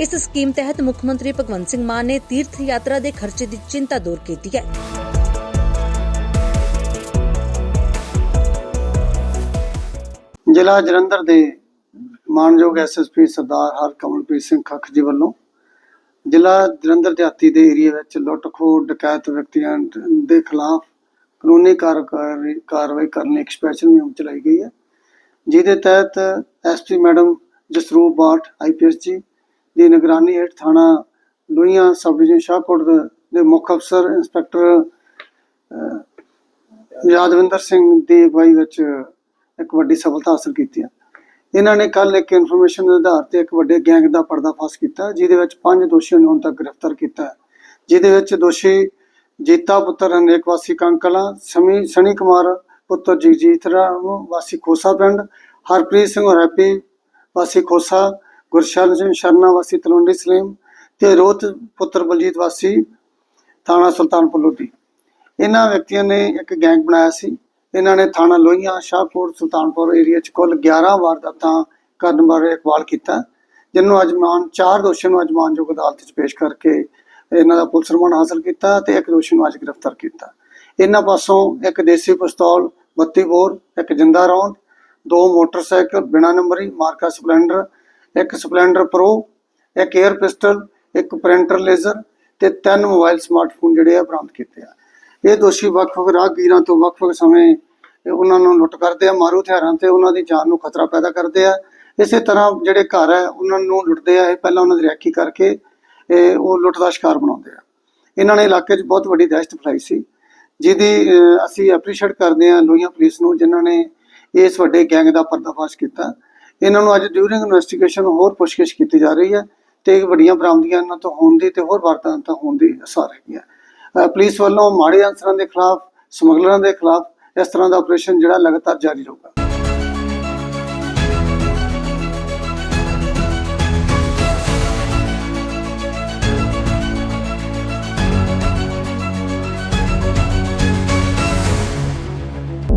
ਇਸ ਸਕੀਮ ਤਹਿਤ ਮੁੱਖ ਮੰਤਰੀ ਭਗਵੰਤ ਸਿੰਘ ਮਾਨ ਨੇ ਤੀਰਥ ਯਾਤਰਾ ਦੇ ਖਰਚੇ ਦੀ ਚਿੰਤਾ ਦੂਰ ਕੀਤੀ ਹੈ। ਜ਼ਿਲ੍ਹਾ ਜਲੰਧਰ ਦੇ ਮਾਨਯੋਗ ਐਸਐਸਪੀ ਸਰਦਾਰ ਹਰਕਮਲਪ੍ਰੀਤ ਸਿੰਘ ਖੱਖ ਜੀ ਵੱਲੋਂ ਜ਼ਿਲ੍ਹਾ ਜਲੰਧਰ ਦਿਹਾਤੀ ਦੇ ਏਰੀਆ ਵਿੱਚ ਲੁੱਟ ਡਕੈਤ ਵਿਅਕਤੀਆਂ ਦੇ ਖਿਲਾਫ ਕਾਨੂੰਨੀ ਕਾਰਵਾਈ ਕਰਨ ਲਈ ਇੱਕ ਸਪੈਸ਼ਲ ਮੁਹਿੰਮ ਚਲਾਈ ਗਈ ਹੈ। ਜਿਹਦੇ ਤਹਿਤ SP madam Jasroop Batth IPS ji ਦੀ ਨਿਗਰਾਨੀ ਹੇਠ ਥਾਣਾ ਲੋਹੀਆਂ ਸਬ ਡਿਵੀਜ਼ਨ ਸ਼ਾਹਕੋਟ ਦੇ- ਮੁੱਖ ਅਫਸਰ ਇੰਸਪੈਕਟਰ ਯਾਦਵਿੰਦਰ ਸਿੰਘ ਦੀ ਅਗਵਾਈ ਵਿੱਚ ਇੱਕ ਵੱਡੀ ਸਫਲਤਾ ਹਾਸਲ ਕੀਤੀ ਹੈ। ਇਹਨਾਂ ਨੇ ਕੱਲ ਇੱਕ ਇਨਫੋਰਮੇਸ਼ਨ ਦੇ ਆਧਾਰ ਤੇ ਇੱਕ ਵੱਡੇ ਗੈਂਗ ਦਾ ਪਰਦਾਫਾਸ਼ ਕੀਤਾ, ਜਿਹਦੇ ਵਿੱਚ ਪੰਜ ਦੋਸ਼ੀਆਂ ਨੂੰ ਹੁਣ ਤੱਕ ਗ੍ਰਿਫਤਾਰ ਕੀਤਾ ਹੈ। ਜਿਹਦੇ ਵਿੱਚ ਦੋਸ਼ੀ ਜੀਤਾ ਪੁੱਤਰ ਅਨੇਕ ਵਾਸੀ ਕੰਕਲਾ, ਸਮੀ ਸਣੀ ਕੁਮਾਰ ਪੁੱਤਰ ਜਗਜੀਤ ਰਾਮ, ਵਾਸੀ ਖੋਸਾ ਪਿੰਡ, ਹਰਪ੍ਰੀਤ ਸਿੰਘ ਰੈਪੀ ਵਾਸੀ ਖੋਸਾ ਗੁਰਸ਼ਰਨ ਸਿੰਘ ਸ਼ਰਨਾ ਵਾਸੀ, ਤਲਵੰਡੀ ਸਲੀਮ ਤੇ ਰੋਤ ਪੁੱਤਰ ਬਲਜੀਤ ਵਾਸੀ, ਥਾਣਾ ਸੁਲਤਾਨਪੁਰ ਲੋਧੀ ਇਹਨਾਂ ਵਿਅਕਤੀਆਂ ਨੇ ਇੱਕ ਗੈਂਗ ਬਣਾਇਆ ਸੀ। ਇਹਨਾਂ ਨੇ ਥਾਣਾ ਲੋਹੀਆਂ, ਸ਼ਾਹਕੋਟ, ਸੁਲਤਾਨਪੁਰ ਏਰੀਆ 'ਚ ਕੁੱਲ 11 ਵਾਰਦਾਤਾਂ ਕਰਨ ਬਾਰੇ ਇਕਬਾਲ ਕੀਤਾ ਜਿਹਨੂੰ ਅੱਜ ਚਾਰ ਦੋਸ਼ੀਆਂ ਨੂੰ ਅੱਜ ਮਾਨਯੋਗ ਅਦਾਲਤ 'ਚ ਪੇਸ਼ ਕਰਕੇ ਇਹਨਾਂ ਦਾ ਪੁਲਿਸ ਰਿਮਾਂਡ ਹਾਸਲ ਕੀਤਾ ਤੇ ਇੱਕ ਦੋਸ਼ੀ ਨੂੰ ਅੱਜ ਗ੍ਰਿਫਤਾਰ ਕੀਤਾ। ਇਹਨਾਂ ਪਾਸੋਂ ਇੱਕ ਦੇਸੀ ਪਿਸਤੌਲ 32 ਬੋਰ, ਇੱਕ ਜਿੰਦਾ ਰੌਂਦ, ਦੋ ਮੋਟਰਸਾਈਕਲ ਬਿਨਾ ਨੰਬਰੀ, ਮਾਰਕਾ ਸਪਲੈਂਡਰ ਇੱਕ ਸਪਲੈਂਡਰ ਪ੍ਰੋ ਇੱਕ 에ਅਰ ਪਿਸਟਲ ਇੱਕ ਪ੍ਰਿੰਟਰ ਲੇਜ਼ਰ ਤੇ ਤਿੰਨ ਮੋਬਾਈਲ ਸਮਾਰਟਫੋਨ ਜਿਹੜੇ ਆ ਬਰਾਮਦ ਕੀਤੇ ਆ। ਇਹ ਦੋਸ਼ੀ ਵੱਖ-ਵੱਖ ਰਾਹਗੀਰਾਂ ਤੋਂ ਵੱਖ-ਵੱਖ ਸਮੇਂ ਉਹਨਾਂ ਨੂੰ ਲੁੱਟ ਕਰਦੇ ਆ, ਮਾਰੂ ਹਥਿਆਰਾਂ ਤੇ ਉਹਨਾਂ ਦੀ ਜਾਨ ਨੂੰ ਖਤਰਾ ਪੈਦਾ ਕਰਦੇ ਆ। ਇਸੇ ਤਰ੍ਹਾਂ ਜਿਹੜੇ ਘਰ ਹੈ ਉਹਨਾਂ ਨੂੰ ਲੁੱਟਦੇ ਆ, ਇਹ ਪਹਿਲਾਂ ਉਹਨਾਂ ਦੀ ਰੈਕੀ ਕਰਕੇ ਇਹ ਉਹ ਲੁੱਟ ਦਾ ਸ਼ਿਕਾਰ ਬਣਾਉਂਦੇ ਆ। ਇਹਨਾਂ ਨੇ ਇਲਾਕੇ 'ਚ ਬਹੁਤ ਵੱਡੀ ਦਹਿਸ਼ਤ ਫੈਲਾਈ ਸੀ, ਜਿਹਦੀ ਅਸੀਂ ਐਪਰੀਸ਼ੀਏਟ ਕਰਦੇ ਹਾਂ ਲੋਹੀਆਂ ਪੁਲਿਸ ਨੂੰ, ਜਿਨ੍ਹਾਂ ਨੇ ਇਸ ਵੱਡੇ ਗੈਂਗ ਦਾ ਪਰਦਾਫਾਸ਼ ਕੀਤਾ। ਇਹਨਾਂ ਨੂੰ ਅੱਜ ਡਿਊਰਿੰਗ ਇਨਵੈਸਟੀਗੇਸ਼ਨ ਹੋਰ ਪੁੱਛਗਿੱਛ ਕੀਤੀ ਜਾ ਰਹੀ ਹੈ ਤੇ ਵੱਡੀਆਂ ਬਰਾਮਦੀਆਂ ਇਹਨਾਂ ਤੋਂ ਹੋਣ ਦੀ ਤੇ ਹੋਰ ਵਾਰਦਾਤਾਂ ਹੋਣ ਦੀ ਅਸਾਰ ਹੈਗੀ ਹੈ। ਪੁਲਿਸ ਵੱਲੋਂ ਮਾੜੇ ਅਨਸਰਾਂ ਦੇ ਖਿਲਾਫ, ਸਮਗਲਰਾਂ ਦੇ ਖਿਲਾਫ ਇਸ ਤਰ੍ਹਾਂ ਦਾ ਆਪਰੇਸ਼ਨ ਜਿਹੜਾ ਲਗਾਤਾਰ ਜਾਰੀ ਰਹੂਗਾ।